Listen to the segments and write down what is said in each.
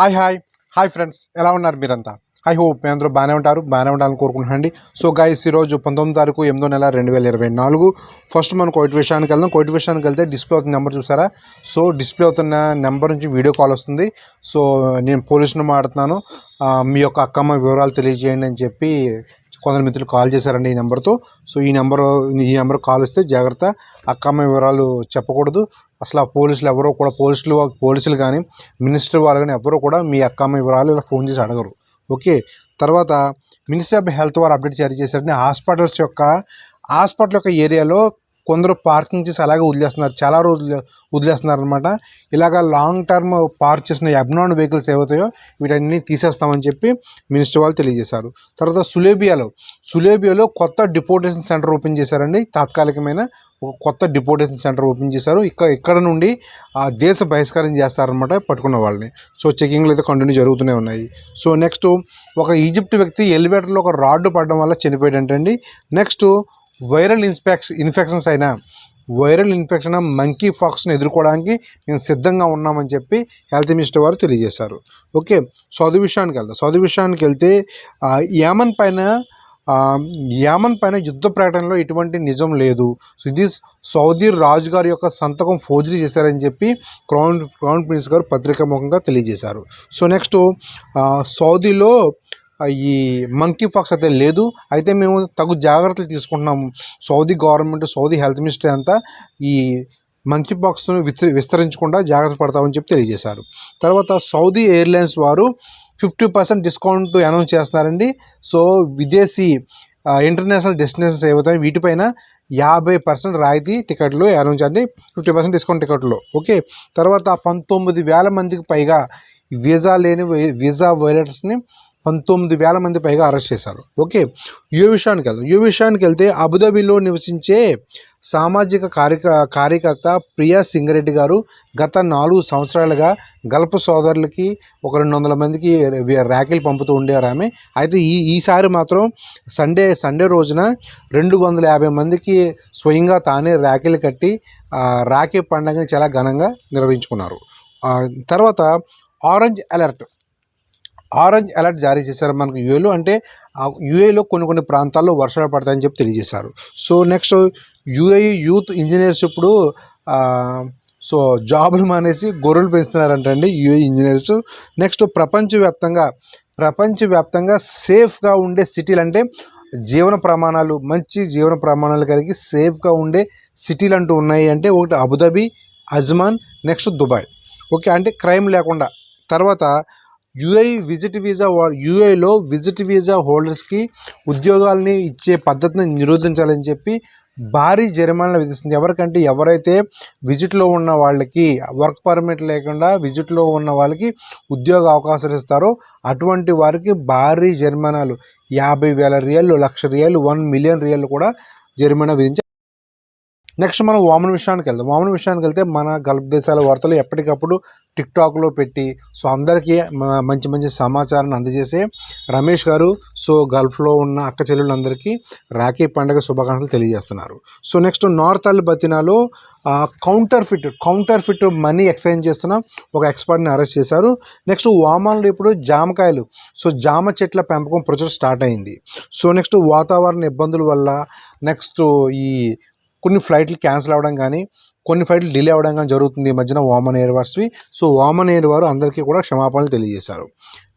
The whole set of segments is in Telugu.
Hi hi. Hi friends. ఎలా ఉన్నారు మీరంతా? ఐ హోప్ మీ అందరూ బాగానే ఉంటారు బాగానే ఉండాలని కోరుకుంటున్నాండి సో గైస్ ఈరోజు పంతొమ్మిది తారీఖు ఎనిమిదో నెల రెండు వేల ఇరవై నాలుగు. ఫస్ట్ మనం కోయిట్ విషయానికి వెళ్దాం. కోయిట్ విషయానికి వెళ్తే డిస్ప్లే అవుతున్న నెంబర్ చూసారా? సో డిస్ప్లే అవుతున్న నెంబర్ నుంచి వీడియో కాల్ వస్తుంది. సో నేను పోలీసును మాట్లాడుతున్నాను. మీ యొక్క అక్కమ్మ వివరాలు తెలియజేయండి అని చెప్పి కొందరు మిత్రులు కాల్ చేశారండి ఈ నెంబర్తో. సో ఈ నెంబర్ ఈ నెంబర్ కాల్ వస్తే జాగ్రత్త. అక్కమ్మ వివరాలు చెప్పకూడదు. అసలు ఆ పోలీసులు ఎవరో కూడా పోలీసులు పోలీసులు కానీ మినిస్టర్ వారు కానీ ఎవరో కూడా మీ అక్కమ్మ వివరాలు ఇలా ఫోన్ చేసి అడగరు. ఓకే? తర్వాత మినిస్ట్రీ ఆఫ్ హెల్త్ వారు అప్డేట్ జారీ చేశారని హాస్పిటల్స్ యొక్క హాస్పిటల్ యొక్క ఏరియాలో కొందరు పార్కింగ్ చేసి అలాగే వదిలేస్తున్నారు. చాలా రోజులు వదిలేస్తున్నారు అనమాట ఇలాగ లాంగ్ టర్మ్ పార్క్ చేసిన అబ్నాన్ వెహికల్స్ ఏవైతాయో వీటన్ని తీసేస్తామని చెప్పి మినిస్టర్ వాళ్ళు తెలియజేశారు. తర్వాత సులేబియాలో సులేబియాలో కొత్త డిపోటేషన్ సెంటర్ ఓపెన్ చేశారండి. తాత్కాలికమైన ఒక కొత్త డిపోటేషన్ సెంటర్ ఓపెన్ చేశారు. ఇక్కడ ఇక్కడ నుండి ఆ దేశ బహిష్కారం చేస్తారనమాట పట్టుకున్న వాళ్ళని. సో చెకింగ్లు అయితే కంటిన్యూ జరుగుతూనే ఉన్నాయి. సో నెక్స్ట్ ఒక ఈజిప్ట్ వ్యక్తి ఎలివేటర్లో ఒక రాడ్ పడడం వల్ల చనిపోయాడంటండి. నెక్స్ట్ వైరల్ ఇన్స్పెక్షన్ ఇన్ఫెక్షన్స్ అయినా వైరల్ ఇన్ఫెక్షన్ మంకీ ఫాక్స్ని ఎదుర్కోవడానికి మేము సిద్ధంగా ఉన్నామని చెప్పి హెల్త్ మినిస్టర్ వారు తెలియజేశారు. ఓకే సౌది విషయానికి వెళ్దాం. సౌది విషయానికి వెళ్తే యామన్ పైన యామన్ పైన యుద్ధ ప్రకటనలో ఎటువంటి నిజం లేదు. సో ఇది సౌదీ రాజు గారి యొక్క సంతకం ఫోర్జరీ చేశారని చెప్పి క్రౌన్ క్రౌన్ ప్రిన్స్ గారు పత్రికాముఖంగా తెలియజేశారు. సో నెక్స్ట్ సౌదీలో ఈ మంకీ ఫాక్స్ అయితే లేదు. అయితే మేము తగు జాగ్రత్తలు తీసుకుంటున్నాము. Saudi government Saudi health minister అంతా ఈ మంకీ పాక్స్ను విస్త విస్తరించకుండా జాగ్రత్త పడతామని చెప్పి తెలియజేశారు. తర్వాత సౌదీ ఎయిర్లైన్స్ వారు ఫిఫ్టీ పర్సెంట్ డిస్కౌంట్ అనౌన్స్ చేస్తున్నారండి. సో విదేశీ ఇంటర్నేషనల్ డెస్టినేషన్స్ ఏవైతే వీటిపైన యాభై పర్సెంట్ రాయితీ టికెట్లు అనౌన్స్ అండి ఫిఫ్టీ పర్సెంట్ డిస్కౌంట్ టికెట్లు. ఓకే? తర్వాత పంతొమ్మిది వేల మందికి పైగా వీసా లేని వీసా వైలెట్స్ని పంతొమ్మిది వేల మంది పైగా అరెస్ట్ చేశారు. ఓకే యూ విషయానికి వెళ్దాం. యూ విషయానికి వెళ్తే అబుదాబిలో నివసించే సామాజిక కార్యక కార్యకర్త ప్రియా సింగరెడ్డి గారు గత నాలుగు సంవత్సరాలుగా గల్ఫ్ సోదరులకి ఒక రెండు వందల మందికి ర్యాకిలు ర్యాకెలు పంపుతూ ఉండేవారు ఆమె. అయితే ఈ ఈసారి మాత్రం సండే సండే రోజున రెండు వందల యాభై మందికి స్వయంగా తానే ర్యాకెలు కట్టి రాఖీ పండుగని చాలా ఘనంగా నిర్వహించుకున్నారు. తర్వాత ఆరెంజ్ అలర్ట్ ఆరెంజ్ అలర్ట్ జారీ చేశారు. మనకు యూఏలో అంటే యూఏలో కొన్ని కొన్ని ప్రాంతాల్లో వర్షాలు పడతాయని చెప్పి తెలియజేశారు. So next UA youth engineers ఇప్పుడు సో జాబులు మానేసి గొర్రెలు పెంచుతున్నారంటండి యూఏ ఇంజనీర్స్. నెక్స్ట్ ప్రపంచవ్యాప్తంగా ప్రపంచవ్యాప్తంగా సేఫ్గా ఉండే సిటీలు అంటే జీవన ప్రమాణాలు మంచి జీవన ప్రమాణాలు కలిగి సేఫ్గా ఉండే సిటీలు అంటూ ఉన్నాయి అంటే ఒకటి Abu Dhabi Ajman next Dubai. Okay అంటే క్రైమ్ లేకుండా. తర్వాత యుఐ విజిట్ వీసా యుఐలో విజిట్ వీసా హోల్డర్స్కి ఉద్యోగాలని ఇచ్చే పద్ధతిని నిరోధించాలని చెప్పి భారీ జరిమానాలు విధిస్తుంది. ఎవరికంటే ఎవరైతే విజిట్లో ఉన్న వాళ్ళకి వర్క్ పర్మిట్ లేకుండా విజిట్లో ఉన్న వాళ్ళకి ఉద్యోగ అవకాశాలు ఇస్తారో అటువంటి వారికి భారీ జరిమానాలు. యాభై వేల రియల్ లక్ష రియల్ వన్ మిలియన్ రియల్ కూడా జరిమానా విధించారు నెక్స్ట్ మనం వామన్ విషయానికి వెళ్దాం. వామన్ విషయానికి వెళ్తే మన గల్ఫ్ దేశాల వార్తలు ఎప్పటికప్పుడు టిక్టాక్లో పెట్టి సో అందరికీ మంచి మంచి సమాచారాన్ని అందజేసే రమేష్ గారు సో గల్ఫ్లో ఉన్న అక్క చెల్లెళ్ళందరికీ రాఖీ పండుగ శుభాకాంక్షలు తెలియజేస్తున్నారు. సో నెక్స్ట్ నార్త్ అల్ బతినాలో counterfeit counterfeit money exchange చేస్తున్న ఒక ఎక్స్పర్ట్ని అరెస్ట్ చేశారు. నెక్స్ట్ వామాన్లో ఇప్పుడు జామకాయలు సో జామ చెట్ల పెంపకం ప్రొసెస్ స్టార్ట్ అయింది. సో నెక్స్ట్ వాతావరణ ఇబ్బందుల వల్ల నెక్స్ట్ ఈ కొన్ని ఫ్లైట్లు క్యాన్సిల్ అవ్వడం కానీ కొన్ని ఫ్లైట్లు డిలే అవ్వడం కానీ జరుగుతుంది ఈ మధ్యన వామన్ ఎయిర్ వార్స్వి సో వామన్ ఎయిర్ వారు అందరికీ కూడా క్షమాపణలు తెలియజేశారు.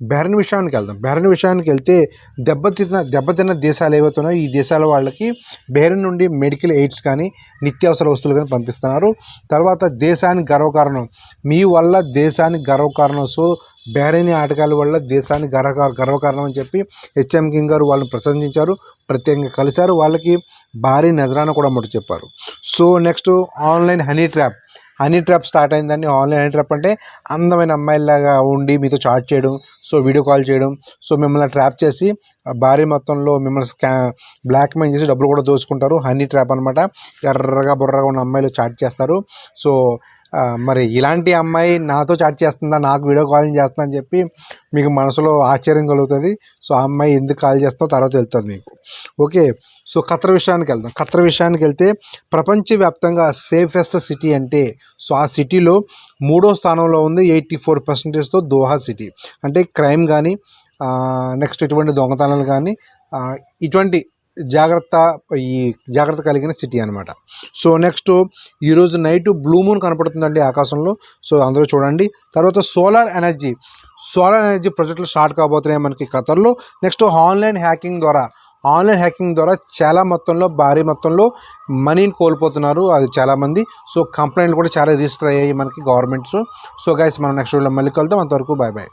బెహ్రన్ విషయానికి వెళ్దాం. బెహ్రన్ విషయానికి వెళ్తే దెబ్బతిన్న దెబ్బతిన్న దేశాలు ఏవైతున్నాయో ఈ దేశాల వాళ్ళకి బెహ్రన్ నుండి మెడికల్ ఎయిడ్స్ కానీ నిత్యావసర వస్తువులు కానీ పంపిస్తున్నారు. తర్వాత దేశానికి గర్వకారణం మీ వల్ల దేశానికి గర్వకారణం సో బెహ్రైన్ ఆటగాళ్ళ వల్ల దేశానికి గర్వ గర్వకారణం అని చెప్పి హెచ్ఎం కింగ్ గారు వాళ్ళని ప్రశంసించారు ప్రత్యేకంగా కలిశారు. వాళ్ళకి భారీ నజరాన కూడా మొదటి చెప్పారు. So next online honey trap. Honey trap start అయిందండి. ఆన్లైన్ హనీ ట్రాప్ అంటే అందమైన అమ్మాయిలాగా ఉండి మీతో చాట్ చేయడం సో వీడియో కాల్ చేయడం సో మిమ్మల్ని ట్రాప్ చేసి భారీ మొత్తంలో మిమ్మల్ని స్కా బ్లాక్మెయిల్ చేసి డబ్బులు కూడా దోచుకుంటారు. హనీ ట్రాప్ అనమాట ఎర్రగా బుర్రగా ఉన్న అమ్మాయిలు చాట్ చేస్తారు. సో మరి ఇలాంటి అమ్మాయి నాతో చాట్ చేస్తుందా నాకు వీడియో కాలింగ్ చేస్తుందా అని చెప్పి మీకు మనసులో ఆశ్చర్యం కలుగుతుంది. సో ఆ అమ్మాయి ఎందుకు కాల్ చేస్తుందో తర్వాత వెళ్తుంది మీకు. ఓకే సో ఖత్తర్ విషయానికి వెళ్దాం. ఖత్తర్ విషయానికి వెళ్తే ప్రపంచవ్యాప్తంగా సేఫెస్ట్ సిటీ అంటే సో ఆ సిటీలో మూడో స్థానంలో ఉంది ఎయిటీ ఫోర్ పర్సెంటేజ్తో దోహా సిటీ. అంటే క్రైమ్ కానీ నెక్స్ట్ ఇటువంటి దొంగతనాలు కానీ ఇటువంటి జాగ్రత్త ఈ జాగ్రత్త కలిగిన సిటీ అనమాట సో నెక్స్ట్ ఈరోజు నైట్ బ్లూ మూన్ కనపడుతుందండి ఆకాశంలో. సో అందరూ చూడండి. తర్వాత సోలార్ ఎనర్జీ. సోలార్ ఎనర్జీ ప్రాజెక్టులు స్టార్ట్ కాబోతున్నాయి మనకి ఖతర్లో నెక్స్ట్ ఆన్లైన్ హ్యాకింగ్ ద్వారా ఆన్లైన్ హ్యాకింగ్ ద్వారా చాలా మొత్తంలో భారీ మొత్తంలో మనీని కోల్పోతున్నారు అది చాలామంది సో కంప్లైంట్లు కూడా చాలా రిజిస్టర్ అయ్యాయి మనకి గవర్నమెంట్స్. సో గైస్ మనం నెక్స్ట్ వీడియోలో మళ్ళీ కలుద్దాం. అంతవరకు బాయ్ బాయ్